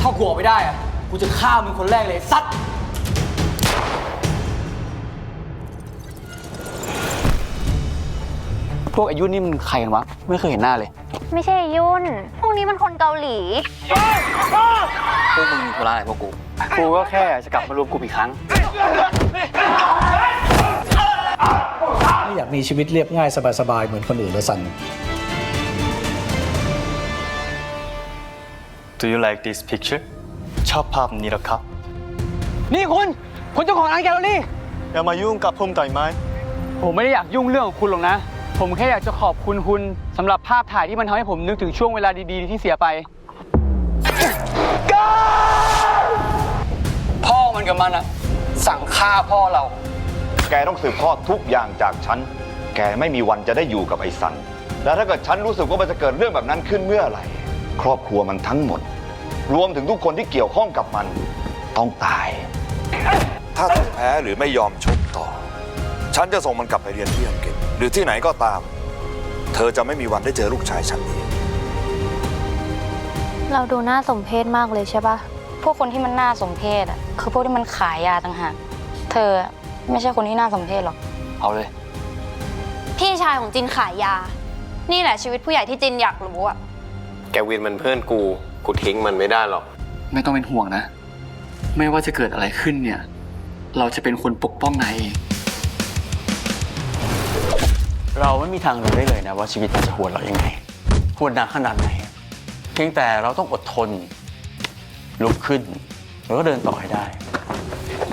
ถ้ากูออกไม่ได้อะกูจะฆ่ามึงคนแรกเลยไอ้สัตว์พวกอายุนี่มันใครกันวะ ไม่เคยเห็นหน้าเลย ไม่ใช่ยุ่น พวกนี้มันคนเกาหลี พวกมึงมีธุระอะไรพวกกู กูก็แค่จะกลับมารวมกลุ่มอีกครั้ง ไม่อยากมีชีวิตเรียบง่ายสบายๆ เหมือนคนอื่นเลยสัน Do you like this picture? ชอบภาพนี้เหรอครับ นี่คุณ คุณเจ้าของร้านแกลเลอรี่ อย่ามายุ่งกับผมได้ไหมผมไม่ได้อยากยุ่งเรื่องของคุณหรอกนะ ผมแค่อยากจะขอบคุณคุณสำหรับภาพถ่ายที่มันทำให้ผมนึกถึงช่วงเวลาดีๆ ที่เสียไป พ่อมันกับมันอะสั่งฆ่าพ่อเรา แกต้องสืบทอดทุกอย่างจากฉัน แกไม่มีวันจะได้อยู่กับไอ้สัน แล้วถ้าเกิดฉันรู้สึกว่ามันจะเกิดเรื่องแบบนั้นขึ้นเมื่อไหร่ ครอบครัวมันทั้งหมด รวมถึงทุกคนที่เกี่ยวข้องกับมันต้องตาย ถ้าเธอแพ้หรือไม่ยอมชกต่อ ฉันจะส่งมันกลับไปเรียนที่อังกฤษหรือที่ไหนก็ตาม เธอจะไม่มีวันได้เจอลูกชายฉันอีกเราดูน่าสมเพชมากเลยใช่ปะพวกคนที่มันน่าสมเพชอะคือพวกที่มันขายยาต่างหากเธอไม่ใช่คนที่น่าสมเพชหรอก เอาเลย พี่ชายของจินขายยา นี่แหละชีวิตผู้ใหญ่ที่จินอยากรู้อะ แกวินมันเพื่อนกู กูทิ้งมันไม่ได้หรอก ไม่ต้องเป็นห่วงนะ ไม่ว่าจะเกิดอะไรขึ้นเนี่ย เราจะเป็นคนปกป้องนายเอง เราไม่มีทางรู้ได้เลยนะว่าชีวิตมันจะหวนเรายังไงหวนหนักขนาดไหน เพียงแต่เราต้องอดทน ลุกขึ้น แล้วก็เดินต่อให้ได้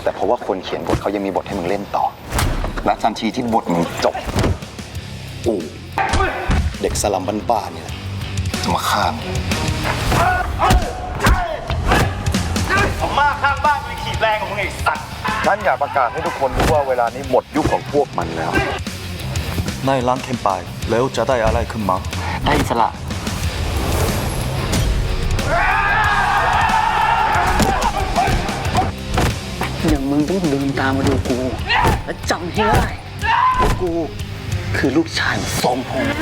แต่เพราะว่าคนเขียนบทเขายังมีบทให้มึงเล่นต่อ และทันทีที่บทมึงจบ อูเด็กสลัมบ้านๆเนี่ย จะมาฆ่ามึงมาข้างบ้านมีขีดแรงของมึงไอ้สัตว์ฉันอยากประกาศให้ทุกคนรู้ว่าเวลานี้หมดยุคของพวกมันแล้วนายล้างเทมไปแล้วจะได้อะไรขึ้นมาได้อิสระอย่างมึงต้องเดินตามมาดูกู และจำให้ได้ว่ากู คือลูกชายของสมพงษ์